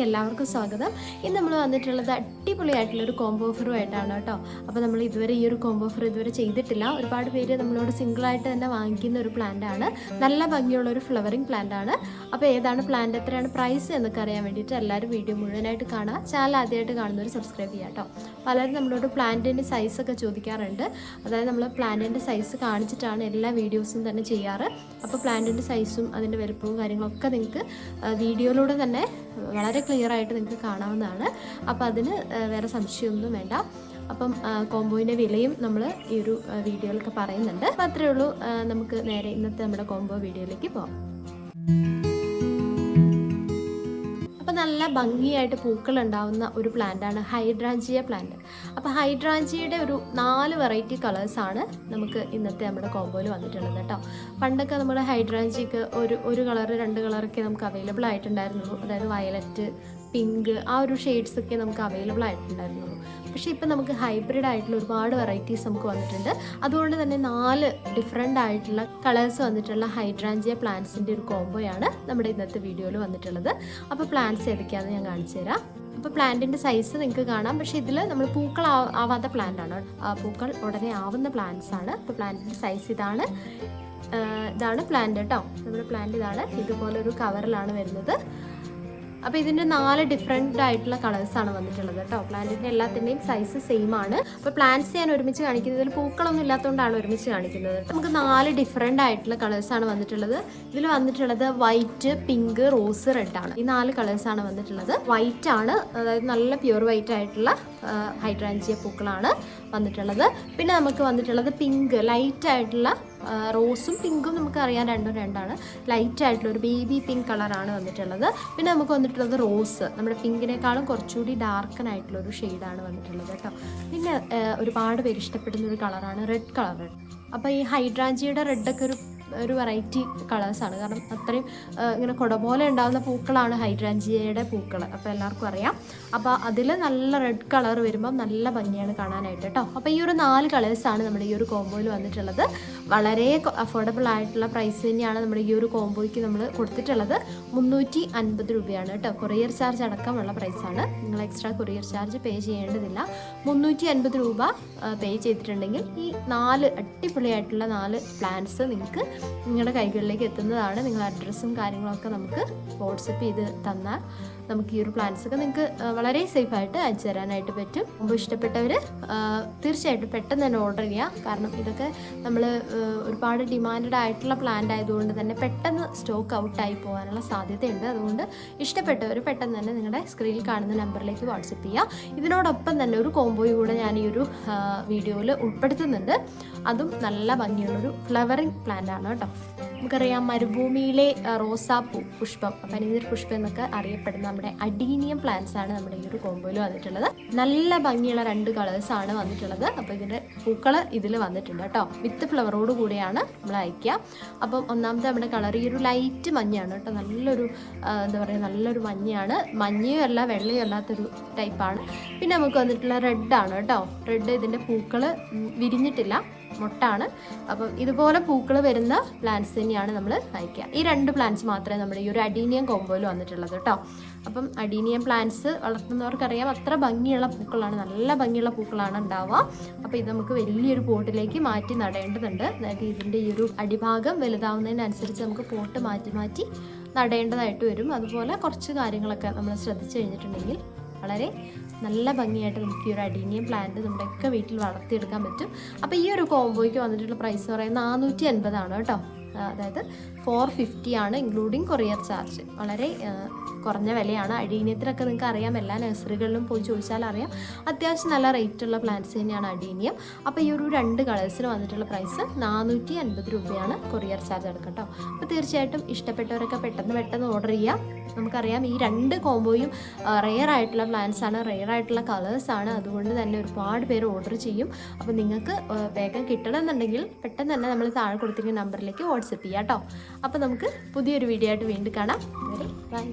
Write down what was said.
എല്ലാവർക്കും സ്വാഗതം. ഇന്ന് നമ്മൾ വന്നിട്ടുള്ളത് അടിപൊളിയായിട്ടുള്ള ഒരു കോംബോ ഓഫറുമായിട്ടാണ് കേട്ടോ. അപ്പോൾ നമ്മൾ ഇതുവരെ ഈ ഒരു കോംബോ ഓഫർ ഇതുവരെ ചെയ്തിട്ടില്ല. ഒരുപാട് പേര് നമ്മളോട് സിംഗിളായിട്ട് തന്നെ വാങ്ങിക്കുന്ന ഒരു പ്ലാന്റ് ആണ്. നല്ല ഭംഗിയുള്ള ഒരു ഫ്ലവറിംഗ് പ്ലാന്റ് ആണ്. അപ്പോൾ ഏതാണ് പ്ലാന്റ് എത്രയാണ് പ്രൈസ് എന്നൊക്കെ അറിയാൻ വേണ്ടിയിട്ട് എല്ലാവരും വീഡിയോ മുഴുവനായിട്ട് കാണുക. ചാനൽ ആദ്യമായിട്ട് കാണുന്നവർ സബ്സ്ക്രൈബ് ചെയ്യാം കേട്ടോ. പലരും നമ്മളോട് പ്ലാന്റിന്റെ സൈസൊക്കെ ചോദിക്കാറുണ്ട്. അതായത് നമ്മൾ പ്ലാന്റിന്റെ സൈസ് കാണിച്ചിട്ടാണ് എല്ലാ വീഡിയോസും തന്നെ ചെയ്യാറ്. അപ്പോൾ പ്ലാന്റിന്റെ സൈസും അതിന്റെ വലുപ്പവും കാര്യങ്ങളൊക്കെ നിങ്ങൾക്ക് വീഡിയോയിലൂടെ തന്നെ വളരെ ക്ലിയർ ആയിട്ട് നിങ്ങൾക്ക് കാണാവുന്നതാണ്. അപ്പോൾ അതിന് വേറെ സംശയമൊന്നും വേണ്ട. അപ്പം കോംബോയിന്റെ വിലയും നമ്മൾ ഈ ഒരു വീഡിയോയിലൊക്കെ പറയുന്നുണ്ട്. അപ്പം അത്രയേ ഉള്ളൂ. നമുക്ക് നേരെ ഇന്നത്തെ നമ്മുടെ കോംബോ വീഡിയോയിലേക്ക് പോകാം നല്ല ഭംഗിയായിട്ട് പൂക്കൾ ഉണ്ടാവുന്ന ഒരു പ്ലാന്റാണ് ഹൈഡ്രാഞ്ചിയ പ്ലാന്റ്. അപ്പോൾ ഹൈഡ്രാഞ്ചിയുടെ ഒരു നാല് വെറൈറ്റി കളേഴ്സാണ് നമുക്ക് ഇന്നത്തെ നമ്മുടെ കോമ്പോയിൽ വന്നിട്ടുള്ളത് കേട്ടോ. പണ്ടൊക്കെ നമ്മുടെ ഹൈഡ്രാഞ്ചിക്ക് ഒരു ഒരു കളർ രണ്ട് കളറൊക്കെ നമുക്ക് അവൈലബിൾ ആയിട്ടുണ്ടായിരുന്നുള്ളൂ അതായത് വയലറ്റ് പിങ്ക് ആ ഒരു ഷെയ്ഡ്സ് ഒക്കെ നമുക്ക് അവൈലബിൾ ആയിട്ടുണ്ടായിരുന്നുള്ളൂ പക്ഷേ ഇപ്പം നമുക്ക് ഹൈബ്രിഡ് ആയിട്ടുള്ള ഒരുപാട് വെറൈറ്റീസ് നമുക്ക് വന്നിട്ടുണ്ട്. അതുകൊണ്ട് തന്നെ നാല് ഡിഫറെന്റ് ആയിട്ടുള്ള കളേഴ്സ് വന്നിട്ടുള്ള ഹൈഡ്രാഞ്ചിയ പ്ലാന്റ്സിന്റെ ഒരു കോംബോയാണ് നമ്മുടെ ഇന്നത്തെ വീഡിയോയിൽ വന്നിട്ടുള്ളത്. അപ്പോൾ പ്ലാന്റ്സ് ഏതൊക്കെയാണെന്ന് ഞാൻ കാണിച്ചു തരാം. അപ്പോൾ പ്ലാന്റിന്റെ സൈസ് നിങ്ങൾക്ക് കാണാം. പക്ഷേ ഇതിൽ നമ്മൾ പൂക്കൾ ആവാത്ത പ്ലാന്റ് ആണ്. പൂക്കൾ ഉടനെ ആവുന്ന പ്ലാന്റ്സ് ആണ്. അപ്പോൾ പ്ലാന്റിന്റെ സൈസ് ഇതാണ്. ഇതാണ് പ്ലാന്റ് കേട്ടോ നമ്മുടെ പ്ലാന്റ് ഇതാണ്. ഇതുപോലെ ഒരു കവറിലാണ് വരുന്നത്. അപ്പോൾ ഇതിന്റെ നാല് ഡിഫറെന്റ് ആയിട്ടുള്ള കളേഴ്സ് ആണ് വന്നിട്ടുള്ളത് കേട്ടോ. പ്ലാന്റിന്റെ എല്ലാത്തിന്റെയും സൈസ് സെയിം ആണ്. അപ്പോൾ പ്ലാന്റ്സ് ഞാൻ ഒരുമിച്ച് കാണിക്കുന്നത്. ഇതിൽ പൂക്കളൊന്നും ഇല്ലാത്തതുകൊണ്ടാണ് ഒരുമിച്ച് കാണിക്കുന്നത്. നമുക്ക് നാല് ഡിഫറെന്റ് ആയിട്ടുള്ള കളേഴ്സ് ആണ് വന്നിട്ടുള്ളത്. ഇതിൽ വന്നിട്ടുള്ളത് വൈറ്റ് പിങ്ക് റോസ് റെഡ് ആണ്. ഈ നാല് കളേഴ്സ് ആണ് വന്നിട്ടുള്ളത്. വൈറ്റ് ആണ് അതായത് നല്ല പ്യുവർ വൈറ്റ് ആയിട്ടുള്ള ഹൈഡ്രാഞ്ചിയ പൂക്കളാണ് വന്നിട്ടുള്ളത്. പിന്നെ നമുക്ക് വന്നിട്ടുള്ളത് പിങ്ക് ലൈറ്റ് ആയിട്ടുള്ള റോസും പിങ്കും നമുക്ക് അറിയാം രണ്ടും രണ്ടാണ്. ലൈറ്റ് ആയിട്ടുള്ള ഒരു ബേബി പിങ്ക് കളറാണ് വന്നിട്ടുള്ളത്. പിന്നെ നമുക്ക് വന്നിട്ടുള്ളത് റോസ് നമ്മുടെ പിങ്കിനേക്കാളും കുറച്ചുകൂടി ഡാർക്കൻ ആയിട്ടുള്ള ഒരു ഷെയ്ഡാണ് വന്നിട്ടുള്ളത് കേട്ടോ. പിന്നെ ഒരുപാട് പേര് ഇഷ്ടപ്പെടുന്ന ഒരു കളറാണ് റെഡ് കളർ അപ്പോൾ ഈ ഹൈഡ്രാഞ്ചിയുടെ റെഡൊക്കെ ഒരു ഒരു വെറൈറ്റി കളേഴ്സാണ് കാരണം അത്രയും ഇങ്ങനെ കുട പോലെ ഉണ്ടാകുന്ന പൂക്കളാണ് ഹൈഡ്രാഞ്ചിയയുടെ പൂക്കൾ അപ്പോൾ എല്ലാവർക്കും അറിയാം. അപ്പോൾ അതിൽ നല്ല റെഡ് കളർ വരുമ്പോൾ നല്ല ഭംഗിയാണ് കാണാനായിട്ട് കേട്ടോ അപ്പോൾ ഈ ഒരു നാല് കളേഴ്സാണ് നമ്മുടെ ഈ ഒരു കോംബോയിൽ വന്നിട്ടുള്ളത്. വളരെ അഫോർഡബിൾ ആയിട്ടുള്ള പ്രൈസ് തന്നെയാണ് നമ്മുടെ ഈ ഒരു കോംബോയ്ക്ക് നമ്മൾ കൊടുത്തിട്ടുള്ളത്. മുന്നൂറ്റി അൻപത് രൂപയാണ് കേട്ടോ കൊറിയർ ചാർജ് അടക്കമുള്ള പ്രൈസാണ് നിങ്ങൾ എക്സ്ട്രാ കൊറിയർ ചാർജ് പേ ചെയ്യേണ്ടതില്ല. മുന്നൂറ്റി അൻപത് രൂപ പേ ചെയ്തിട്ടുണ്ടെങ്കിൽ ഈ നാല് അടിപൊളിയായിട്ടുള്ള നാല് പ്ലാന്റ്സ് നിങ്ങൾക്ക് നിങ്ങളുടെ കൈകളിലേക്ക് എത്തുന്നതാണ് നിങ്ങൾ അഡ്രസ്സും കാര്യങ്ങളൊക്കെ നമുക്ക് വാട്സപ്പ് ചെയ്ത് തന്നാൽ നമുക്ക് ഈ ഒരു പ്ലാൻസ് ഒക്കെ നിങ്ങൾക്ക് വളരെ സേഫായിട്ട് അയച്ചു തരാനായിട്ട് പറ്റും. മുമ്പ് ഇഷ്ടപ്പെട്ടവർ തീർച്ചയായിട്ടും പെട്ടെന്ന് തന്നെ ഓർഡർ ചെയ്യുക കാരണം ഇതൊക്കെ നമ്മൾ ഒരുപാട് ഡിമാൻഡ് ആയിട്ടുള്ള പ്ലാന്റ് ആയതുകൊണ്ട് തന്നെ പെട്ടെന്ന് സ്റ്റോക്ക് ഔട്ടായി പോകാനുള്ള സാധ്യതയുണ്ട്. അതുകൊണ്ട് ഇഷ്ടപ്പെട്ടവർ പെട്ടെന്ന് തന്നെ നിങ്ങളുടെ സ്ക്രീനിൽ കാണുന്ന നമ്പറിലേക്ക് വാട്സപ്പ് ചെയ്യുക ഇതിനോടൊപ്പം തന്നെ ഒരു കോംബോയും കൂടെ ഞാൻ ഈ ഒരു വീഡിയോയിൽ ഉൾപ്പെടുത്തുന്നുണ്ട്. അതും നല്ല ഭംഗിയുള്ളൊരു ഫ്ലവറിങ് പ്ലാന്റ് ആണ്. കേട്ടോ. നമുക്കറിയാം മരുഭൂമിയിലെ റോസാപ്പൂ പുഷ്പം പനിനീർ പുഷ്പം എന്നൊക്കെ അറിയപ്പെടുന്ന നമ്മുടെ അഡീനിയം പ്ലാന്റ്സ് ആണ് നമ്മുടെ ഈ ഒരു കോമ്പോയിൽ വന്നിട്ടുള്ളത്. നല്ല ഭംഗിയുള്ള രണ്ട് കളേഴ്സ് ആണ് വന്നിട്ടുള്ളത്. അപ്പോൾ ഇതിന്റെ പൂക്കൾ ഇതിൽ വന്നിട്ടുണ്ട് കേട്ടോ. വിത്ത് ഫ്ലവറോട് കൂടിയാണ് നമ്മൾ അയക്കുക അപ്പം ഒന്നാമത്തെ നമ്മുടെ കളർ ഈ ഒരു ലൈറ്റ് മഞ്ഞയാണ് കേട്ടോ. നല്ലൊരു എന്താ പറയുക നല്ലൊരു മഞ്ഞയാണ്. മഞ്ഞയും അല്ല വെള്ളയും അല്ലാത്തൊരു ടൈപ്പാണ് പിന്നെ നമുക്ക് വന്നിട്ടുള്ള റെഡ് ആണ് കേട്ടോ. റെഡ് ഇതിന്റെ പൂക്കൾ വിരിഞ്ഞിട്ടില്ല. മൊട്ടാണ്. അപ്പം ഇതുപോലെ പൂക്കൾ വരുന്ന പ്ലാന്റ്സ് തന്നെയാണ് നമ്മൾ അയക്കുക ഈ രണ്ട് പ്ലാന്റ്സ് മാത്രമേ നമ്മുടെ ഈ ഒരു അഡീനിയം കോമ്പോയിൽ വന്നിട്ടുള്ളത് കേട്ടോ. അപ്പം അഡീനിയം പ്ലാന്റ്സ് വളർത്തുന്നവർക്കറിയാം അത്ര ഭംഗിയുള്ള പൂക്കളാണ് നല്ല ഭംഗിയുള്ള പൂക്കളാണ് ഉണ്ടാവുക. അപ്പോൾ ഇത് നമുക്ക് വലിയൊരു പോട്ടിലേക്ക് മാറ്റി നടേണ്ടതുണ്ട്. അതായത് ഇതിന്റെ ഈ ഒരു അടിഭാഗം വലുതാവുന്നതിനനുസരിച്ച് നമുക്ക് പോട്ട് മാറ്റി മാറ്റി നടേണ്ടതായിട്ട് വരും. അതുപോലെ കുറച്ച് കാര്യങ്ങളൊക്കെ നമ്മൾ ശ്രദ്ധിച്ചു കഴിഞ്ഞിട്ടുണ്ടെങ്കിൽ വളരെ നല്ല ഭംഗിയായിട്ട് നമുക്ക് ഈ ഒരു അഡീനിയം പ്ലാന്റ് നമ്മുടെയൊക്കെ വീട്ടിൽ വളർത്തിയെടുക്കാൻ പറ്റും. അപ്പോൾ ഈ ഒരു കോംബോയ്ക്ക് വന്നിട്ടുള്ള പ്രൈസ് പറയുന്നത് നാനൂറ്റി അൻപതാണ് കേട്ടോ അതായത് ഫോർ ഫിഫ്റ്റി ആണ് ഇൻക്ലൂഡിങ് കൊറിയർ ചാർജ് വളരെ കുറഞ്ഞ വിലയാണ്. അഡീനിയത്തിനൊക്കെ നിങ്ങൾക്ക് അറിയാം. എല്ലാ നഴ്സറികളിലും പോയി ചോദിച്ചാൽ അറിയാം. അത്യാവശ്യം നല്ല റേറ്റുള്ള പ്ലാന്റ്സ് തന്നെയാണ് അഡീനിയം. അപ്പോൾ ഈ ഒരു രണ്ട് കളേഴ്സിന് വന്നിട്ടുള്ള പ്രൈസ് നാനൂറ്റി അൻപത് രൂപയാണ് കൊറിയർ ചാർജ് അടക്കം കേട്ടോ അപ്പോൾ തീർച്ചയായിട്ടും ഇഷ്ടപ്പെട്ടവരൊക്കെ പെട്ടെന്ന് പെട്ടെന്ന് ഓർഡർ ചെയ്യാം. നമുക്കറിയാം ഈ രണ്ട് കോംബോയും റെയർ ആയിട്ടുള്ള പ്ലാന്റ്സ് ആണ് റെയർ ആയിട്ടുള്ള കളേഴ്സ് ആണ്. അതുകൊണ്ട് തന്നെ ഒരുപാട് പേര് ഓർഡർ ചെയ്യും. അപ്പോൾ നിങ്ങൾക്ക് വേഗം കിട്ടണമെന്നുണ്ടെങ്കിൽ പെട്ടെന്ന് തന്നെ നമ്മൾ താഴെ കൊടുത്തിരിക്കുന്ന നമ്പറിലേക്ക് വാട്സപ്പ് ചെയ്യാം കേട്ടോ അപ്പോൾ നമുക്ക് പുതിയൊരു വീഡിയോ ആയിട്ട് വീണ്ടും കാണാം. ബൈ